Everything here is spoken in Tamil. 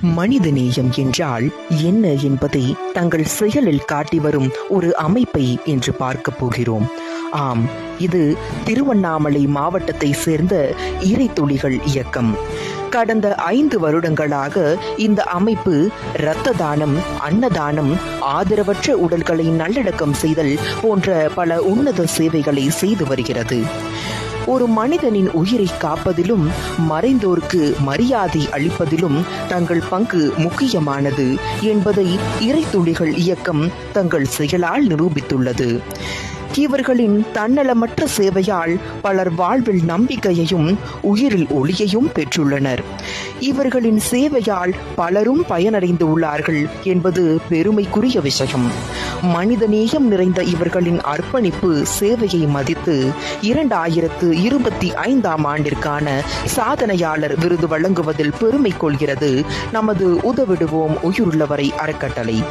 மனிதநேயம் என்றால் என்ன என்பதை தங்கள் செயலில் காட்டி வரும் ஒரு அமைப்பை என்று பார்க்க போகிறோம். ஆம் இது திருவண்ணாமலை மாவட்டத்தை சேர்ந்த இறைத்துளிகள் இயக்கம். கடந்த ஐந்து வருடங்களாக இந்த அமைப்பு இரத்த தானம் அன்னதானம் ஆதரவற்ற உடல்களை நல்லடக்கம் செய்தல் போன்ற பல உன்னத சேவைகளை செய்து வருகிறது. ஒரு மனிதனின் உயிரை காப்பதிலும் மறைந்தோருக்கு மரியாதை அளிப்பதிலும் தங்கள் பங்கு முக்கியமானது என்பதை இறைத்துளிகள் இயக்கம் தங்கள் செயலால் நிரூபித்துள்ளது. இவர்களின் தன்னலமற்ற சேவையால் பலர் வாழ்வில் நம்பிக்கையையும் உயிரில் ஒளியையும் பெற்றுள்ளனர். இவர்களின் சேவையால் பலரும் பயனடைந்து உள்ளார்கள் என்பது பெருமைக்குரிய விஷயம். மனிதநேயம் நிறைந்த இவர்களின் அர்ப்பணிப்பு சேவையை மதித்து இரண்டாயிரத்து இருபத்தி ஐந்தாம் ஆண்டிற்கான சாதனையாளர் விருது வழங்குவதில் பெருமை கொள்கிறது. நமது உதவிடுவோம் உயிருள்ளவரை அறக்கட்டளை.